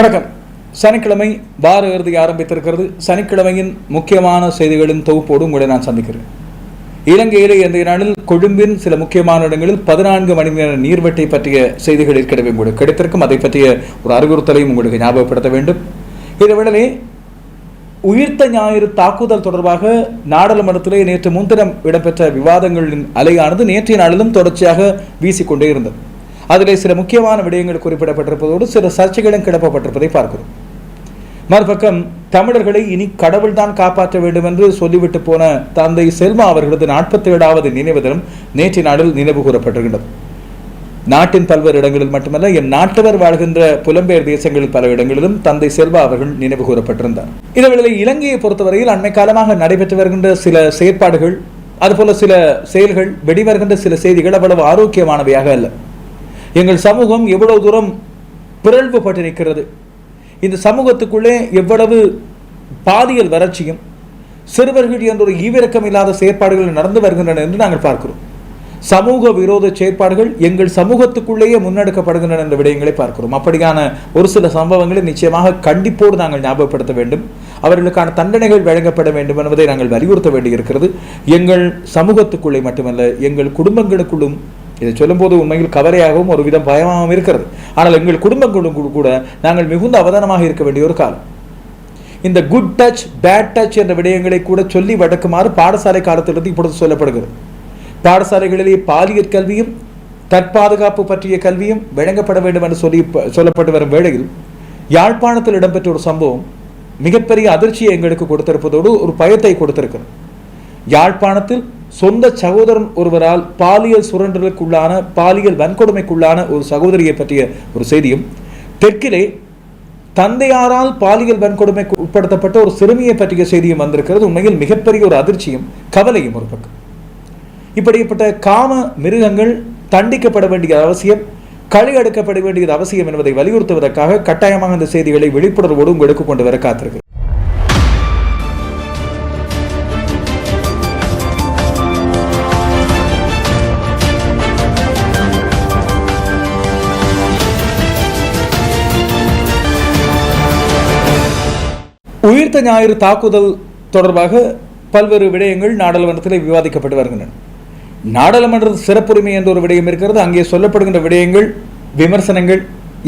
வணக்கம். சனிக்கிழமை வார இறுதி ஆரம்பித்திருக்கிறது. சனிக்கிழமையின் முக்கியமான செய்திகளின் தொகுப்போடு உங்களை நான் சந்திக்கிறேன். இலங்கையிலே இன்றைய நாளில் கொழும்பின் சில முக்கியமான இடங்களில் பதினான்கு மணி நேர நீர்வெட்டை பற்றிய செய்திகள் ஏற்கனவே உங்களுக்கு கிடைத்திருக்கும். அதை பற்றிய ஒரு அறிவுறுத்தலையும் உங்களுக்கு ஞாபகப்படுத்த வேண்டும். இதேவேளை உயிர்த்த ஞாயிறு தாக்குதல் தொடர்பாக நாடாளுமன்றத்திலே நேற்று முன்தினம் இடம்பெற்ற விவாதங்களின் அலையானது நேற்றைய நாளிலும் தொடர்ச்சியாக வீசிக்கொண்டே இருந்தது. அதிலே சில முக்கியமான விடயங்கள் குறிப்பிடப்பட்டிருப்பதோடு சில சர்ச்சைகளும் கிளப்பப்பட்டிருப்பதை பார்க்கிறோம். மறுபக்கம் தமிழர்களை இனி கடவுள்தான் காப்பாற்ற வேண்டும் என்று சொல்லிவிட்டு போன தந்தை செல்மா அவர்களது நாற்பத்தி ஏழாவது நினைவு தினம் நேற்று நாளில் நினைவு கூறப்பட்டிருக்கின்றது. நாட்டின் பல்வேறு இடங்களில் மட்டுமல்ல என் நாட்டவர் வாழ்கின்ற புலம்பெயர் தேசங்களில் பல இடங்களிலும் தந்தை செல்வா அவர்கள் நினைவு கூறப்பட்டிருந்தார். இதேவேளை இலங்கையை பொறுத்தவரையில் அண்மை காலமாக நடைபெற்று வருகின்ற சில செயற்பாடுகள் அதுபோல சில செயல்கள் வெளிவருகின்ற சில செய்திகள் அவ்வளவு ஆரோக்கியமானவையாக அல்ல. எங்கள் சமூகம் எவ்வளவு தூரம் பிறழ்வு பட்டிருக்கிறது இந்த சமூகத்துக்குள்ளே எவ்வளவு பாதியல் வறட்சியும் சிறுவர்கள் என்ற ஒரு ஈவிரக்கம் இல்லாத செயற்பாடுகள் நடந்து வருகின்றன என்று நாங்கள் பார்க்கிறோம். சமூக விரோத செயற்பாடுகள் எங்கள் சமூகத்துக்குள்ளேயே முன்னெடுக்கப்படுகின்றன என்ற விடயங்களை பார்க்கிறோம். அப்படியான ஒரு சில சம்பவங்களை நிச்சயமாக கண்டிப்போடு நாங்கள் ஞாபகப்படுத்த வேண்டும். அவர்களுக்கான தண்டனைகள் வழங்கப்பட வேண்டும் என்பதை நாங்கள் வலியுறுத்த வேண்டியிருக்கிறது. எங்கள் சமூகத்துக்குள்ளே மட்டுமல்ல எங்கள் குடும்பங்களுக்குள்ளும் இதை சொல்லும்போது உண்மையில் கவலையாகவும் ஒரு விதம் பயமாகவும் இருக்கிறது. ஆனால் எங்கள் குடும்பங்களும் கூட- நாங்கள் மிகுந்த அவதானமாக இருக்க வேண்டிய ஒரு காலம். இந்த குட் டச் பேட் டச் என்ற விடயங்களை கூட சொல்லி வடக்குமாறு பாடசாலை காலத்திலிருந்து இப்பொழுது சொல்லப்படுகிறது. பாடசாலைகளிலே பாலியற் கல்வியும் தற்பாதுகாப்பு பற்றிய கல்வியும் வழங்கப்பட வேண்டும் என்று சொல்லி சொல்லப்பட்டு வரும் வேளையில் யாழ்ப்பாணத்தில் இடம்பெற்ற ஒரு சம்பவம் மிகப்பெரிய அதிர்ச்சியை எங்களுக்கு கொடுத்திருப்பதோடு ஒரு பயத்தை கொடுத்திருக்கிறது. யாழ்ப்பாணத்தில் சொந்த சகோதரன் ஒருவரால் பாலியல் சுரண்டலுக்குள்ளான பாலியல் வன்கொடுமைக்குள்ளான ஒரு சகோதரியை பற்றிய ஒரு செய்தியும் தெற்கிலே தந்தையாரால் பாலியல் வன்கொடுமைக்கு உட்படுத்தப்பட்ட ஒரு சிறுமியை பற்றிய செய்தியும் வந்திருக்கிறது. உண்மையில் மிகப்பெரிய ஒரு அதிர்ச்சியும் கவலையும் ஒரு பக்கம். இப்படிப்பட்ட காம மிருகங்கள் தண்டிக்கப்பட வேண்டிய அவசியம் களி எடுக்கப்பட வேண்டியது அவசியம் என்பதை வலியுறுத்துவதற்காக கட்டாயமாக இந்த செய்திகளை விழிப்புணர்வோடு உங்களுக்கு கொண்டு வர காத்திருக்கு உயிர்த்த ஞாயிறு தாக்குதல் தொடர்பாக பல்வேறு விடயங்கள் நாடாளுமன்றத்தில் விவாதிக்கப்பட்டு வருகின்றன. நாடாளுமன்ற சிறப்புரிமை என்ற ஒரு விடயம் இருக்கிறது. அங்கே சொல்லப்படுகின்ற விடயங்கள் விமர்சனங்கள்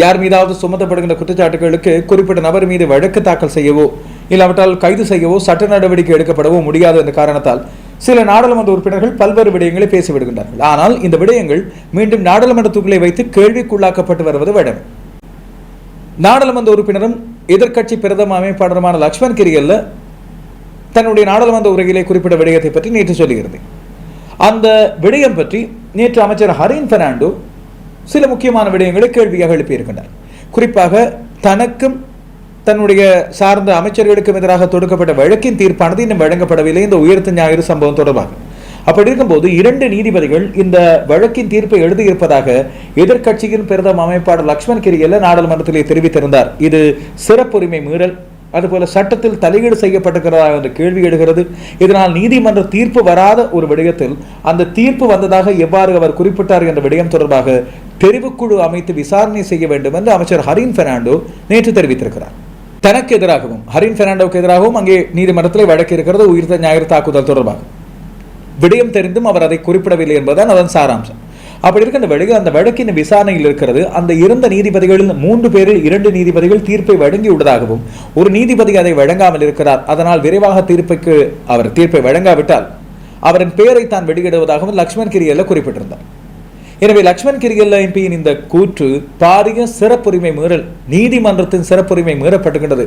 யார் மீதாவது சுமத்தப்படுகின்ற குற்றச்சாட்டுகளுக்கு குறிப்பிட்ட நபர் மீது வழக்கு தாக்கல் செய்யவோ இல்லாவிட்டால் கைது செய்யவோ சட்ட நடவடிக்கை எடுக்கப்படவோ முடியாது என்ற காரணத்தால் சில நாடாளுமன்ற உறுப்பினர்கள் பல்வேறு விடயங்களை பேசிவிடுகின்றார்கள். ஆனால் இந்த விடயங்கள் மீண்டும் நாடாளுமன்றத்துக்குள்ளே வைத்து கேள்விக்குள்ளாக்கப்பட்டு வருவது வழமை நாடாளுமன்ற உறுப்பினரும் எதிர்க்கட்சி பிரதம அமைப்பாளருமான லக்ஷ்மண் கிரியல்ல தன்னுடைய நாடாளுமன்ற உரையிலே குறிப்பிட்ட விடயத்தை பற்றி நேற்று சொல்லுகிறது அந்த விடயம் பற்றி நேற்று அமைச்சர் ஹரின் பெர்னாண்டோ சில முக்கியமான விடயங்களை கேள்வியாக எழுப்பியிருக்கின்றார். குறிப்பாக தனக்கும் தன்னுடைய சார்ந்த அமைச்சர்களுக்கும் எதிராக தொடுக்கப்பட்ட வழக்கின் தீர்ப்பானது இன்னும் வழங்கப்படவில்லை. இந்த உயர்த்த ஞாயிறு சம்பவம் தொடர்பாக அப்படி இருக்கும்போது இரண்டு நீதிபதிகள் இந்த வழக்கின் தீர்ப்பை எழுதியிருப்பதாக எதிர்க்கட்சியின் பிரதம அமைப்பாளர் லக்ஷ்மண் கிரியல்ல நாடாளுமன்றத்திலே தெரிவித்திருந்தார். இது சிறப்புரிமை மீறல் அதுபோல சட்டத்தில் தலையீடு செய்யப்பட்டிருக்கிறதா என்ற கேள்வி எழுகிறது. இதனால் நீதிமன்ற தீர்ப்பு வராத ஒரு விடயத்தில் அந்த தீர்ப்பு வந்ததாக எவ்வாறு அவர் குறிப்பிட்டார் என்ற விடயம் தொடர்பாக தெரிவுக்குழு அமைத்து விசாரணை செய்ய வேண்டும் என்று அமைச்சர் ஹரின் பெர்னாண்டோ நேற்று தெரிவித்திருக்கிறார். தனக்கு எதிராகவும் ஹரின் பெர்னாண்டோவுக்கு எதிராகவும் அங்கே நீதிமன்றத்தில் வழக்கு இருக்கிறது உயிர்த்த ஞாயிறு தாக்குதல் தொடர்பாக. விடயம் தெரிந்தும் அவர் அதை குறிப்பிடவில்லை என்பதுதான் அதன் சாராம்சம். அப்படி இருக்க அந்த வழக்கு அந்த வழக்கின் விசாரணையில் இருக்கிறது அந்த இருந்த நீதிபதிகளில் மூன்று பேரில் இரண்டு நீதிபதிகள் தீர்ப்பை வழங்கியுள்ளதாகவும் ஒரு நீதிபதி அதை வழங்காமல் இருக்கிறார் அதனால் விரைவாக தீர்ப்புக்கு அவர் தீர்ப்பை வழங்காவிட்டால் அவரின் பெயரை தான் வெளியிடுவதாகவும் லக்ஷ்மண் கிரியல்ல குறிப்பிட்டிருந்தார். எனவே லக்ஷ்மண் கிரியல்ல எம்பியின் இந்த கூற்று பாரிய சிறப்புரிமை மீறல் நீதிமன்றத்தின் சிறப்புரிமை மீறப்பட்டுகின்றது.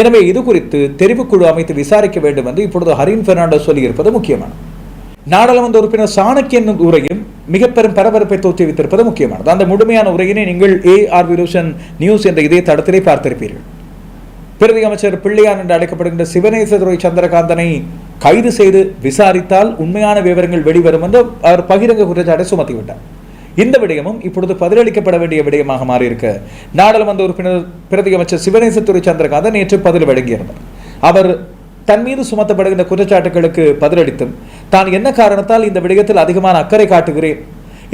எனவே இது குறித்து தெரிவுக்குழு அமைத்து விசாரிக்க வேண்டும் என்று இப்பொழுது ஹரின் பெர்னாண்டோ சொல்லியிருப்பது முக்கியமானது. நாடாளுமன்ற உறுப்பினர் சாணக்கியன் உரையும் மிக பெரும் பரபரப்பை தோற்றுவித்திருப்பது முக்கியமானது. அந்த முழுமையான உரையினை நீங்கள் ஏ ஆர் விரோஷன் நியூஸ் என்ற இதே தடத்திலே பார்த்திருப்பீர்கள். பிரதி அமைச்சர் பிள்ளையான் என்று அழைக்கப்படுகின்ற சிவனேசதுரை சந்திரகாந்தனை கைது செய்து விசாரித்தால் உண்மையான விவரங்கள் வெளிவரும் என்று அவர் பகிரங்க குற்றச்சாட்டை சுமத்திவிட்டார். இந்த விடயமும் இப்பொழுது பதிலளிக்கப்பட வேண்டிய விடயமாக மாறியிருக்க நாடாளுமன்ற உறுப்பினர் பிரதி அமைச்சர் சிவநேசத்துறை சந்திரகாந்தன் நேற்று பதில் வழங்கியிருந்தார். அவர் தன் மீது சுமத்தப்படுகின்ற குற்றச்சாட்டுகளுக்கு பதிலளித்தும் தான் என்ன காரணத்தால் இந்த விடயத்தில் அதிகமான அக்கறை காட்டுகிறேன்?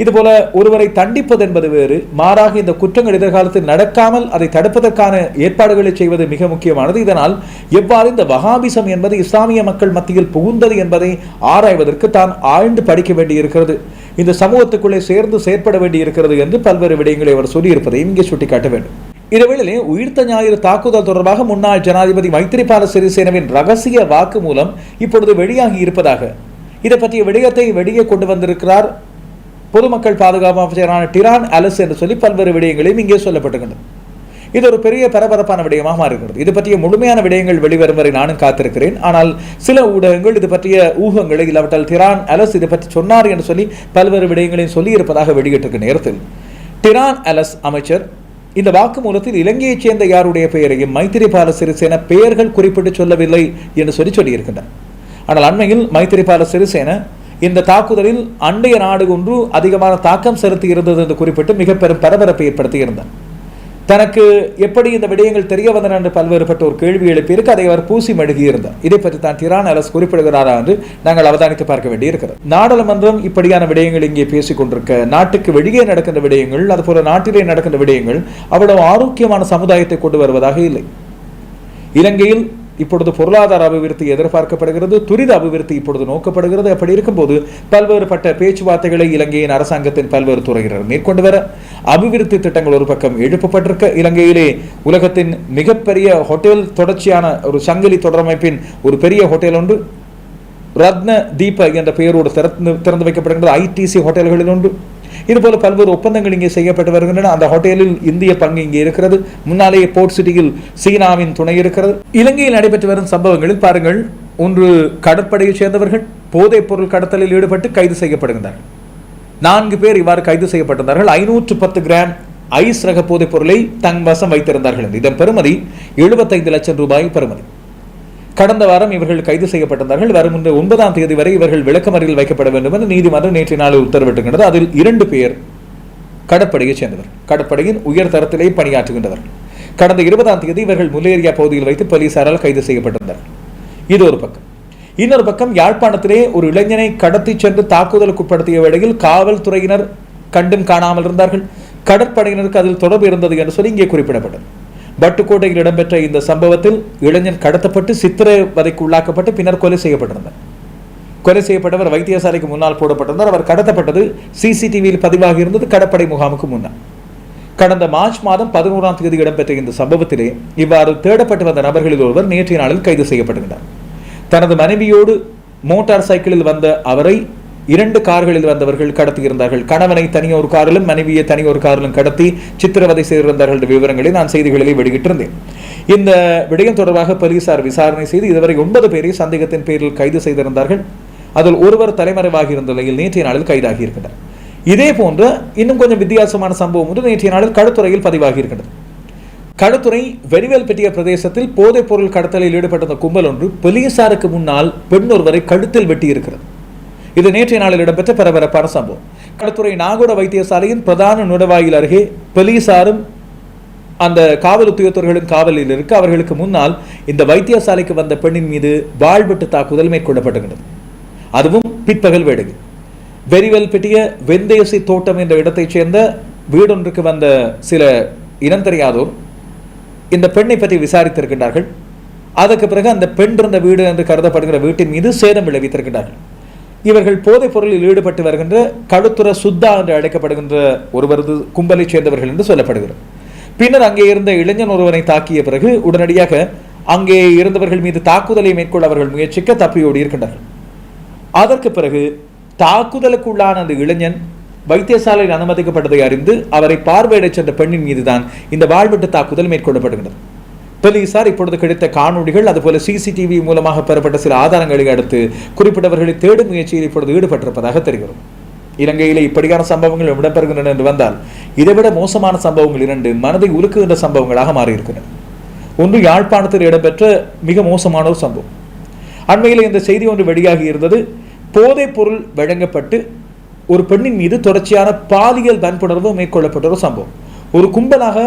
இதுபோல ஒருவரை தண்டிப்பது என்பது வேறு மாறாக இந்த குற்றங்கள் எதிர்காலத்தில் நடக்காமல் அதை தடுப்பதற்கான ஏற்பாடுகளை செய்வது மிக முக்கியமானது. இதனால் எவ்வாறு இந்த வகாபிசம் என்பது இஸ்லாமிய மக்கள் மத்தியில் புகுந்தது என்பதை ஆராய்வதற்கு தான் ஆழ்ந்து படிக்க வேண்டியிருக்கிறது. இந்த சமூகத்துக்குள்ளே சேர்ந்து செயற்பட வேண்டியிருக்கிறது என்று பல்வேறு விடயங்களை அவர் சொல்லியிருப்பதையும் இங்கே சுட்டிக்காட்ட வேண்டும். இதேவேளையிலே உயிர்த்த ஞாயிறு தாக்குதல் தொடர்பாக முன்னாள் ஜனாதிபதி மைத்திரிபால சிறிசேனவின் ரகசிய வாக்கு மூலம் இப்பொழுது வெளியாகி இருப்பதாக இதை பற்றிய விடயத்தை வெளியே கொண்டு வந்திருக்கிறார் பொதுமக்கள் பாதுகாப்பு அமைச்சரான டிரான் அலஸ் என்று சொல்லி பல்வேறு விடயங்களையும் இங்கே சொல்லப்பட்டுகின்றன இது ஒரு பெரிய பரபரப்பான விடயமாக மாறுகிறது இது பற்றிய முழுமையான விடயங்கள் வெளிவரும் வரை நானும் காத்திருக்கிறேன். ஆனால் சில ஊடகங்கள் இது பற்றிய ஊகங்களை இல்லாவிட்டால் டிரான் அலஸ் இதை பற்றி சொன்னார் என்று சொல்லி பல்வேறு விடயங்களையும் சொல்லி இருப்பதாக வெளியிட்டிருக்க நேரத்தில். டிரான் அலஸ் அமைச்சர் இந்த வாக்குமூலத்தில் இலங்கையைச் சேர்ந்த யாருடைய பெயரையும் மைத்திரிபால சிறிசேன பெயர்கள் குறிப்பிட்டு சொல்லவில்லை என்று சொல்லி சொல்லியிருக்கின்றனர் ஆனால் அண்மையில் மைத்திரிபால சிறிசேன இந்த தாக்குதலில் அண்டைய நாடு ஒன்று அதிகமான தாக்கம் செலுத்தி இருந்தது என்று குறிப்பிட்டு மிக பெரும் பரபரப்பை ஏற்படுத்தி இருந்தார் தனக்கு எப்படி இந்த விடயங்கள் தெரிய வந்தன என்று பல்வேறுபட்ட ஒரு கேள்வி எழுப்பியிருக்கு. அதை அவர் பூசி மெழுகியிருந்தார். இதை பற்றி தான் திரான் அரசு குறிப்பிடுகிறாரா என்று நாங்கள் அவதானித்து பார்க்க வேண்டியிருக்கிறது. நாடாளுமன்றம் இப்படியான விடயங்கள் இங்கே பேசிக் கொண்டிருக்க நாட்டுக்கு வெளியே நடக்கின்ற விடயங்கள் அதுபோல நாட்டிலே நடக்கின்ற விடயங்கள் அவ்வளவு ஆரோக்கியமான சமுதாயத்தை கொண்டு வருவதாக இல்லை. இலங்கையில் இப்பொழுது பொருளாதார அபிவிருத்தி எதிர்பார்க்கப்படுகிறது துரித அபிவிருத்தி இப்பொழுது நோக்கப்படுகிறது. அப்படி இருக்கும்போது பல்வேறுபட்ட பேச்சுவார்த்தைகளை இலங்கையின் அரசாங்கத்தின் பல்வேறு துறையினர் மேற்கொண்டு வர அபிவிருத்தி திட்டங்கள் ஒரு பக்கம் எழுப்பப்பட்டிருக்க இலங்கையிலே உலகத்தின் மிகப்பெரிய ஹோட்டல் தொடர்ச்சியான ஒரு சங்கிலி தொடரமைப்பின் ஒரு பெரிய ஹோட்டல் ஒன்று ரத்ன தீப என்ற பெயரோடு திறந்து திறந்து வைக்கப்படுகின்றது. ஐடிசி ஹோட்டல்களில் ஒன்று இதுபோல பல்வேறு ஒப்பந்தங்கள் இங்கே செய்யப்பட்டு வருகின்றன. அந்த ஹோட்டலில் இந்திய பங்கு இங்கே இருக்கிறது. முன்னாலேயே போர்ட் சிட்டியில் சீனாவின் துணை இருக்கிறது. இலங்கையில் நடைபெற்று வரும் சம்பவங்களில் பாருங்கள் ஒன்று கடற்படையைச் சேர்ந்தவர்கள் போதைப் பொருள் கடத்தலில் ஈடுபட்டு கைது செய்யப்படுகின்றார்கள் நான்கு பேர் இவ்வாறு கைது செய்யப்பட்டிருந்தார்கள். ஐநூற்று பத்து கிராம் ஐஸ் ரக போதைப் பொருளை தன் வசம் வைத்திருந்தார்கள். இதன் பெறுமதி எழுபத்தைந்து லட்சம் ரூபாய் பெறுமதி. கடந்த வாரம் இவர்கள் கைது செய்யப்பட்டிருந்தார்கள். வரும் ஒன்பதாம் தேதி வரை இவர்கள் விளக்கமறியில் வைக்கப்பட வேண்டும் என்று நீதிமன்றம் நேற்று நாளில் உத்தரவிட்டிருக்கின்றது. அதில் இரண்டு பேர் கடற்படையைச் சேர்ந்தவர் கடற்படையின் உயர் தரத்திலே பணியாற்றுகின்றவர். கடந்த இருபதாம் தேதி இவர்கள் முல்லேரியா பகுதியில் வைத்து போலீசாரால் கைது செய்யப்பட்டிருந்தார். இது ஒரு பக்கம். இன்னொரு பக்கம் யாழ்ப்பாணத்திலே ஒரு இளைஞனை கடத்தி சென்று தாக்குதலுக்குட்படுத்திய வேளையில் காவல்துறையினர் கண்டும் காணாமல் இருந்தார்கள். கடற்படையினருக்கு அதில் தொடர்பு இருந்தது என்று சொல்லி இங்கே குறிப்பிடப்பட்டது. பட்டுக்கோட்டையில் இடம்பெற்ற இந்த சம்பவத்தில் இளைஞன் கடத்தப்பட்டு சித்திரவதைக்கு உள்ளாக்கப்பட்டு பின்னர் கொலை செய்யப்பட்டிருந்தார். கொலை செய்யப்பட்டவர் வைத்தியசாலைக்கு முன்னால் போடப்பட்டிருந்தார். அவர் கடத்தப்பட்டது சிசிடிவியில் பதிவாகி இருந்தது கடற்படை முகாமுக்கு முன்னால். கடந்த மார்ச் மாதம் பதினோராம் தேதி இடம்பெற்ற இந்த சம்பவத்திலே இவ்வாறு தேடப்பட்டு வந்த நபர்களில் ஒருவர் நேற்றைய நாளில் கைது செய்யப்படுகிறார் தனது மனைவியோடு மோட்டார் சைக்கிளில் வந்த அவரை இரண்டு கார்களில் வந்தவர்கள் கடத்தியிருந்தார்கள் கணவனை தனியொரு காரிலும் மனைவியை தனியொரு காரிலும் கடத்தி சித்திரவதை செய்திருந்தார்கள் என்ற விவரங்களை நான் செய்திகளிலே வெளியிட்டிருந்தேன். இந்த விடயம் தொடர்பாக போலீசார் விசாரணை செய்து இதுவரை ஒன்பது பேரை சந்தேகத்தின் பேரில் கைது செய்திருந்தார்கள். அதில் ஒருவர் தலைமறைவாகி இருந்த நிலையில் நேற்றைய நாளில் கைதாகி இருக்கின்றனர் இதே போன்று இன்னும் கொஞ்சம் வித்தியாசமான சம்பவம் ஒன்று நேற்றைய நாளில் கடுத்துறையில் பதிவாகி இருக்கின்றது வெடிவேல் பெட்டிய பிரதேசத்தில் போதைப் பொருள் கடத்தலில் ஈடுபட்ட கும்பல் ஒன்று போலீசாருக்கு முன்னால் பெண் ஒருவரை கழுத்தில் வெட்டியிருக்கிறது. இது நேற்றைய நாளில் இடம்பெற்ற பரபரப்பான சம்பவம். களுத்துறை நாகோட வைத்தியசாலையின் பிரதான நுழைவாயில் அருகே போலீசாரும் அந்த காவல் உத்தியோகத்தர்களும் காவலில் இருக்க அவர்களுக்கு முன்னால் இந்த வைத்தியசாலைக்கு வந்த பெண்ணின் மீது வாழ்வெட்டு தாக்குதல் மேற்கொள்ளப்படுகின்றது அதுவும் பிற்பகல் வேடுகு வெறிவல்பெட்டிய வெந்தயசி தோட்டம் என்ற இடத்தைச் சேர்ந்த வீடொன்றுக்கு வந்த சில இனம் தெரியாதோர் இந்த பெண்ணை பற்றி விசாரித்திருக்கின்றார்கள். அதற்கு பிறகு அந்த பெண் இருந்த வீடு என்று கருதப்படுகிற வீட்டின் மீது சேதம் விளைவித்திருக்கின்றார்கள். இவர்கள் போதைப் பொருளில் ஈடுபட்டு வருகின்ற கழுத்துற சுத்தா என்று அழைக்கப்படுகின்ற ஒருவரது கும்பலைச் சேர்ந்தவர்கள் என்று சொல்லப்படுகிறது. பின்னர் அங்கே இருந்த இளைஞன் ஒருவனை தாக்கிய பிறகு உடனடியாக அங்கே இருந்தவர்கள் மீது தாக்குதலை மேற்கொள்ள அவர்கள் முயற்சிக்க தப்பியோடி இருக்கின்றார்கள். அதற்கு பிறகு தாக்குதலுக்குள்ளான அந்த இளைஞன் வைத்தியசாலையில் அனுமதிக்கப்பட்டதை அறிந்து அவரை பார்வையிடச் சென்ற பெண்ணின் மீதுதான் இந்த வாழ்வெட்டு தாக்குதல் மேற்கொள்ளப்படுகின்றது. போலீசார் இப்பொழுது கிடைத்த காணொளிகள் அதுபோல சிசிடிவி மூலமாக பெறப்பட்ட சில ஆதாரங்களை அடுத்து குறிப்பிட்டவர்களை தேடும் முயற்சியில் இப்பொழுது ஈடுபட்டிருப்பதாக தெரிகிறது. இலங்கையிலே இப்படியான சம்பவங்கள் இடம்பெறுகின்றன என்று வந்தால் இதைவிட மோசமான சம்பவங்கள் இரண்டு மனதை உலுக்குகின்ற சம்பவங்களாக மாறியிருக்கின்றன. ஒன்று யாழ்ப்பாணத்தில் இடம்பெற்ற மிக மோசமான ஒரு சம்பவம். அண்மையில் இந்த செய்தி ஒன்று வெளியாகி இருந்தது. போதைப் பொருள் வழங்கப்பட்டு ஒரு பெண்ணின் மீது தொடர்ச்சியான பாலியல் வன்புணர்வு மேற்கொள்ளப்பட்ட ஒரு சம்பவம். ஒரு கும்பலாக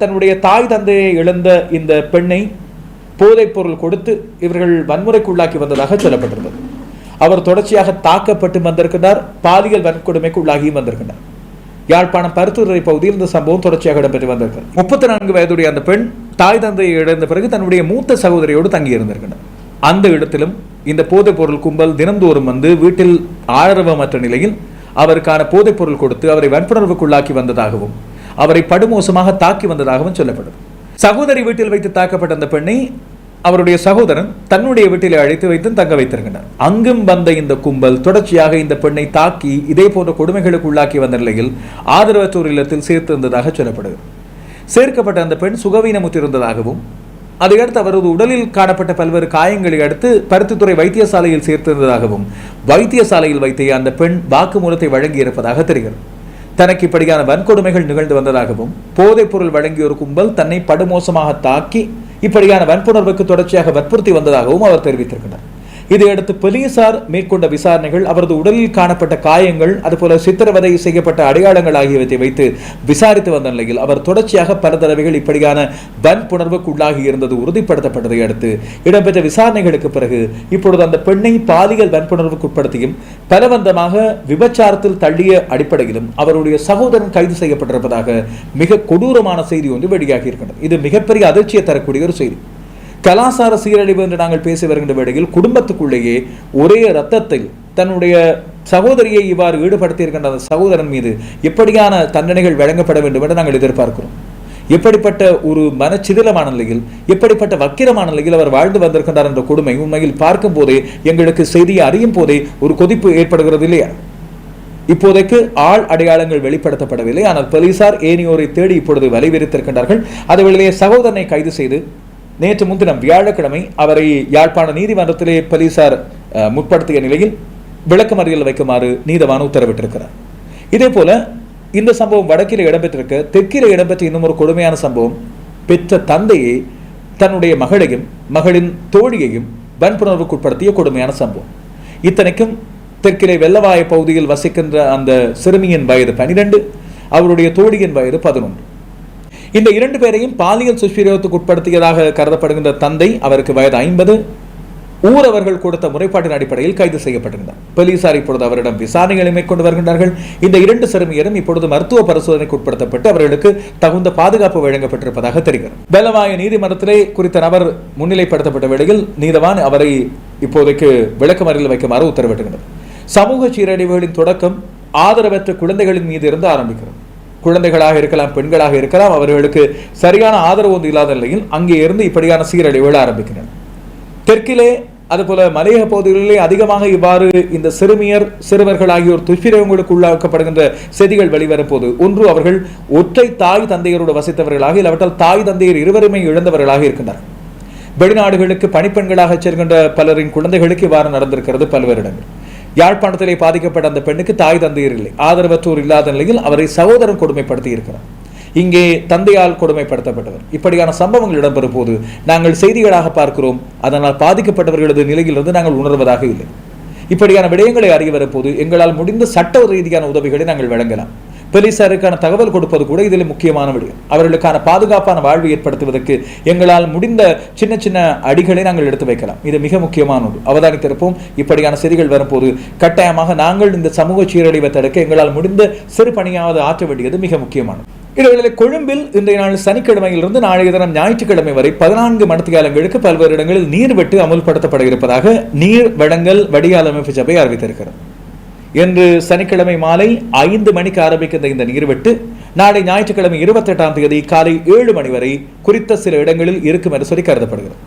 தன்னுடைய தாய் தந்தையை இழந்த இந்த பெண்ணை போதைப் பொருள் கொடுத்து இவர்கள் வன்முறைக்குள்ளாக்கி வந்ததாக சொல்லப்பட்டிருந்தது. அவர் தொடர்ச்சியாக தாக்கப்பட்டு வந்திருக்கிறார் பாலியல் வன்கொடுமைக்கு உள்ளாகியும் வந்திருக்கிறார் யாழ்ப்பாணம் பருத்துறை பகுதியில் இந்த சம்பவம் தொடர்ச்சியாக இடம்பெற்று வந்திருக்கிறது. முப்பத்தி நான்கு வயதுடைய அந்த பெண் தாய் தந்தையை இழந்த பிறகு தன்னுடைய மூத்த சகோதரியோடு தங்கி இருந்திருக்கிறார் அந்த இடத்திலும் இந்த போதைப் பொருள் கும்பல் தினந்தோறும் வந்து வீட்டில் ஆதரவமற்ற நிலையில் அவருக்கான போதைப் பொருள் கொடுத்து அவரை வன்புணர்வுக்குள்ளாக்கி வந்ததாகவும் அவரை படுமோசமாக தாக்கி வந்ததாகவும் சொல்லப்படும். சகோதரி வீட்டில் வைத்து தாக்கப்பட்ட அந்த பெண்ணை அவருடைய சகோதரன் தன்னுடைய வீட்டில் அழைத்து வைத்து தங்க வைத்திருக்கிறார் அங்கும் வந்த இந்த கும்பல் தொடர்ச்சியாக இந்த பெண்ணை தாக்கி இதே போன்ற கொடுமைகளுக்கு உள்ளாக்கி வந்த நிலையில் ஆதரவற்றோர் இல்லத்தில் சேர்த்திருந்ததாக சொல்லப்படுகிறது. சேர்க்கப்பட்ட அந்த பெண் சுகவீனமுற்றிருந்ததாகவும் அதையடுத்து அவரது உடலில் காணப்பட்ட பல்வேறு காயங்களை அடுத்து பருத்தித்துறை வைத்தியசாலையில் சேர்த்திருந்ததாகவும் வைத்தியசாலையில் வைத்தே அந்த பெண் வாக்குமூலத்தை வழங்கியிருப்பதாக தெரிகிறது. தனக்கு இப்படியான வன்கொடுமைகள் நிகழ்ந்து வந்ததாகவும் போதைப் பொருள் வழங்கிய ஒரு கும்பல் தன்னை படுமோசமாக தாக்கி இப்படியான வன்புணர்வுக்கு தொடர்ச்சியாக வற்புறுத்தி வந்ததாகவும் அவர் தெரிவித்திருக்கிறார் இதையடுத்து போலீசார் மேற்கொண்ட விசாரணைகள் அவரது உடலில் காணப்பட்ட காயங்கள் அதுபோல சித்திரவதை செய்யப்பட்ட அடையாளங்கள் ஆகியவற்றை வைத்து விசாரித்து வந்த நிலையில் அவர் தொடர்ச்சியாக பல தடவைகள் இப்படியான வன்புணர்வுக்கு உள்ளாகி இருந்தது உறுதிப்படுத்தப்பட்டதை அடுத்து இடம்பெற்ற விசாரணைகளுக்கு பிறகு இப்பொழுது அந்த பெண்ணை பாலியல் வன்புணர்வுக்கு உட்படுத்தியும் பலவந்தமாக விபச்சாரத்தில் தள்ளிய அடிப்படையிலும் அவருடைய சகோதரன் கைது செய்யப்பட்டிருப்பதாக மிக கொடூரமான செய்தி ஒன்று வெளியாகி இருக்கின்றது. இது மிகப்பெரிய அதிர்ச்சியை தரக்கூடிய ஒரு செய்தி. கலாசார சீரழிவு என்று நாங்கள் பேசி வருகின்ற வேளையில் குடும்பத்துக்குள்ளேயே ஒரே ரத்தத்தில் தன்னுடைய சகோதரியை இவ்வாறு ஈடுபடுத்தியிருக்கின்ற அந்த சகோதரன் மீது எப்படியான தண்டனைகள் வழங்கப்பட வேண்டும் என்று நாங்கள் எதிர்பார்க்கிறோம். எப்படிப்பட்ட ஒரு மனச்சிதிலமான நிலையில் எப்படிப்பட்ட வக்கிரமான நிலையில் அவர் வாழ்ந்து வந்திருக்கின்றார் என்ற கொடுமை உண்மையில் பார்க்கும் போதே எங்களுக்கு செய்தியை அறியும் போதே ஒரு கொதிப்பு ஏற்படுகிறது இல்லையா? இப்போதைக்கு ஆள் அடையாளங்கள் வெளிப்படுத்தப்படவில்லை. ஆனால் போலீசார் ஏனியோரை தேடி இப்பொழுது வலைவிரித்திருக்கின்றார்கள். அதுவேளையே சகோதரனை கைது செய்து நேற்று முன்தினம் வியாழக்கிழமை அவரை யாழ்ப்பாண நீதிமன்றத்திலே போலீசார் முற்படுத்திய நிலையில் விளக்கமறியல் வைக்குமாறு நீதவான் உத்தரவிட்டிருக்கிறார். இதே போல இந்த சம்பவம் வடக்கில் இடம்பெற்றிருக்க. தெற்கில் இடம்பெற்ற இன்னும் ஒரு கொடுமையான சம்பவம் பெற்ற தந்தையை தன்னுடைய மகளையும் மகளின் தோழியையும் வன்புணர்வுக்கு உட்படுத்திய கொடுமையான சம்பவம். இத்தனைக்கும் தெற்கிலே வெள்ளவாய பகுதியில் வசிக்கின்ற அந்த சிறுமியின் வயது பனிரெண்டு அவருடைய தோழியின் வயது பதினொன்று. இந்த இரண்டு பேரையும் பாலியல் துஷ்பிரயோகத்துக்கு உட்படுத்தியதாக கருதப்படுகின்ற தந்தை அவருக்கு வயது ஐம்பது. ஊர் அவர்கள் கொடுத்த முறைப்பாட்டின் அடிப்படையில் கைது செய்யப்பட்டிருந்தார். போலீசார் இப்பொழுது அவரிடம் விசாரணைகளை மேற்கொண்டு வருகின்றார்கள். இந்த இரண்டு சிறுமியரும் இப்பொழுது மருத்துவ பரிசோதனைக்கு உட்படுத்தப்பட்டு அவர்களுக்கு தகுந்த பாதுகாப்பு வழங்கப்பட்டிருப்பதாக தெரிகிறது. பெலவாய நீதிமன்றத்திலே குறித்த நபர் முன்னிலைப்படுத்தப்பட்ட வேளையில் நீதவான் அவரை இப்போதைக்கு விளக்கமறையில் வைக்குமாறு உத்தரவிட்டுகிறது சமூக சீரழிவுகளின் தொடக்கம் ஆதரவற்ற குழந்தைகளின் மீது இருந்து ஆரம்பிக்கிறது. குழந்தைகளாக இருக்கலாம் பெண்களாக இருக்கலாம் அவர்களுக்கு சரியான ஆதரவு வந்து இல்லாத நிலையில் அங்கே இருந்து இப்படியான சீரழிவுகள் ஆரம்பிக்கின்றன. தெற்கிலே அதுபோல மலையக பகுதிகளிலே அதிகமாக இவ்வாறு இந்த சிறுமியர் சிறுவர்கள் ஆகியோர் துஷ்பிரயோகங்களுக்கு உள்ளாக்கப்படுகின்ற செய்திகள் வெளிவரப்போது ஒன்று அவர்கள் ஒற்றை தாய் தந்தையரோடு வசித்தவர்களாக இல்லாவிட்டால் தாய் தந்தையர் இருவருமே இழந்தவர்களாக இருக்கின்றனர். வெளிநாடுகளுக்கு பணிப்பெண்களாக செல்கின்ற பலரின் குழந்தைகளுக்கு இவ்வாறு நடந்திருக்கிறது பல்வேறு இடங்கள் யாழ்ப்பாணத்திலே பாதிக்கப்பட்ட அந்த பெண்ணுக்கு தாய் தந்தையர் இல்லை ஆதரவற்றோர் இல்லாத நிலையில் அவரை சகோதரன் கொடுமைப்படுத்தி இருக்கிறார் இங்கே தந்தையால் கொடுமைப்படுத்தப்பட்டவர். இப்படியான சம்பவங்கள் இடம்பெறும் போது நாங்கள் செய்திகளாக பார்க்கிறோம். அதனால் பாதிக்கப்பட்டவர்களது நிலையிலிருந்து நாங்கள் உணர்வதாக இல்லை. இப்படியான விடயங்களை அறிய வரும்போது எங்களால் முடிந்த சட்ட ரீதியான உதவிகளை நாங்கள் வழங்கலாம். போலீசாருக்கான தகவல் கொடுப்பது கூட இதில் முக்கியமான விடயம். அவர்களுக்கான பாதுகாப்பான வாழ்வு ஏற்படுத்துவதற்கு எங்களால் முடிந்த சின்ன சின்ன அடிகளை நாங்கள் எடுத்து வைக்கலாம். இது மிக முக்கியமான ஒன்று. அவதானித்திருப்போம். இப்படியான செய்திகள் வரும்போது கட்டாயமாக நாங்கள் இந்த சமூக சீரழிவை தடுக்க எங்களால் முடிந்த சிறு பணியாவது ஆற்ற வேண்டியது மிக முக்கியமானது இதுவேளை கொழும்பில் இன்றைய நாள் சனிக்கிழமையிலிருந்து நாளைய தினம் ஞாயிற்றுக்கிழமை வரை பதினான்கு மணித்தியாலங்களுக்கு பல்வேறு இடங்களில் நீர்வெட்டு அமுல்படுத்தப்பட இருப்பதாக நீர் வழங்கல் வடிகால் அமைப்பு சபை அறிவித்திருக்கிறது. இன்று சனிக்கிழமை மாலை ஐந்து மணிக்கு ஆரம்பிக்கின்ற இந்த நீர்வெட்டு நாளை ஞாயிற்றுக்கிழமை இருபத்தி எட்டாம் தேதி காலை ஏழு மணி வரை குறித்த சில இடங்களில் இருக்கும் என்று சொல்லி கருதப்படுகிறது.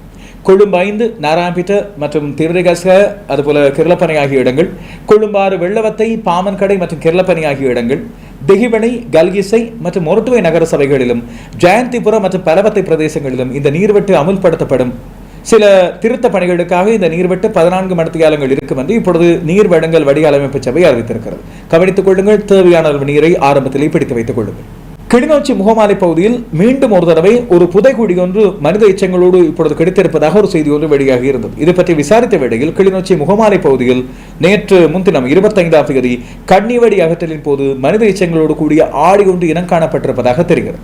கொழும்பு ஐந்து நாராயணபிட்ட மற்றும் திருரகச அதுபோல கிரளப்பனை ஆகிய இடங்கள் கொழும்பாறு வெள்ளவத்தை பாமன்கடை மற்றும் கிரளப்பனை ஆகிய இடங்கள் தெஹிவனை கல்கிசை மற்றும் மொரட்டுவை நகர சபைகளிலும் ஜெயந்திபுரம் மற்றும் பலவத்தை பிரதேசங்களிலும் இந்த நீர்வெட்டு அமுல்படுத்தப்படும் சில திருத்த பணிகளுக்காக இந்த நீர்வெட்டு பதினான்கு மணித்தியாலங்கள் இருக்கும் என்று இப்பொழுது நீர் வழங்கல் வடிகால் சபை அறிவித்திருக்கிறது. கவனித்துக் கொள்ளுங்கள் தேவையான அளவு நீரை ஆரம்பத்திலே பிடித்து வைத்துக் கொள்ளுங்கள். கிளிநொச்சி முகமாலை பகுதியில் மீண்டும் ஒரு தடவை ஒரு புதைக்குடி ஒன்று மனித எச்சங்களோடு இப்பொழுது கிடைத்திருப்பதாக ஒரு செய்தி ஒன்று வெளியாகி இருந்தது. இது பற்றி விசாரித்த வேளையில் கிளிநொச்சி முகமாலை பகுதியில் நேற்று முன்தினம் இருபத்தைந்தாம் தேதி கண்ணிவடி அகற்றலின் போது மனித எச்சங்களோடு கூடிய ஆடி ஒன்று இனம் காணப்பட்டிருப்பதாக தெரிகிறது.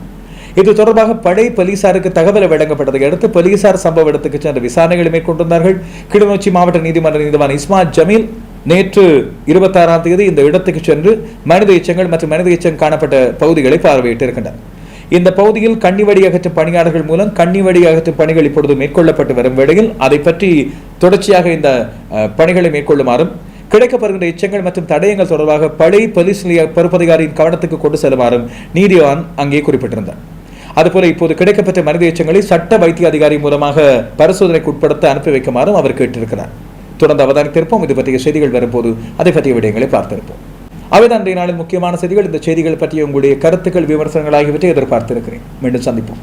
இது தொடர்பாக படை போலீசாருக்கு தகவல் வழங்கப்பட்டதை அடுத்து போலீசார் சம்பவ இடத்துக்கு சென்று விசாரணைகளை மேற்கொண்டிருந்தார்கள். கிளிநொச்சி மாவட்ட நீதிமன்ற நீதிவான் இஸ்மா ஜமீல் நேற்று இருபத்தாறாம் தேதி இந்த இடத்துக்கு சென்று மனித எச்சங்கள் மற்றும் மனித எச்சம் காணப்பட்ட பகுதிகளை பார்வையிட்டிருக்கின்றனர். இந்த பகுதியில் கன்னிவடி அகற்றும் பணியாளர்கள் மூலம் கன்னிவடி அகற்றும் பணிகள் இப்பொழுது மேற்கொள்ளப்பட்டு வரும் வேளையில் அதை பற்றி தொடர்ச்சியாக இந்த பணிகளை மேற்கொள்ளுமாறும் கிடைக்கப்படுகின்ற எச்சங்கள் மற்றும் தடயங்கள் தொடர்பாக பழைய போலீஸ் பொறுப்பதிகாரியின் கவனத்துக்கு கொண்டு செல்லுமாறும் நீதிவான் அங்கே குறிப்பிட்டிருந்தார். அதுபோல இப்போது கிடைக்கப்பட்ட மனித எச்சங்களை சட்ட வைத்திய அதிகாரி மூலமாக பரிசோதனைக்கு உட்படுத்த அனுப்பி வைக்குமாறும் அவர் கேட்டிருக்கிறார். தொடர்ந்து அவதானித்திருப்போம் இது பற்றிய செய்திகள் வரும்போது அதை பற்றிய விடயங்களை பார்த்திருப்போம் அவைதான் இன்றைய நாளில் முக்கியமான செய்திகள். இந்த செய்திகள் பற்றிய உங்களுடைய கருத்துக்கள் விமர்சனங்கள் ஆகியவற்றை எதிர்பார்த்திருக்கிறேன். மீண்டும் சந்திப்போம்.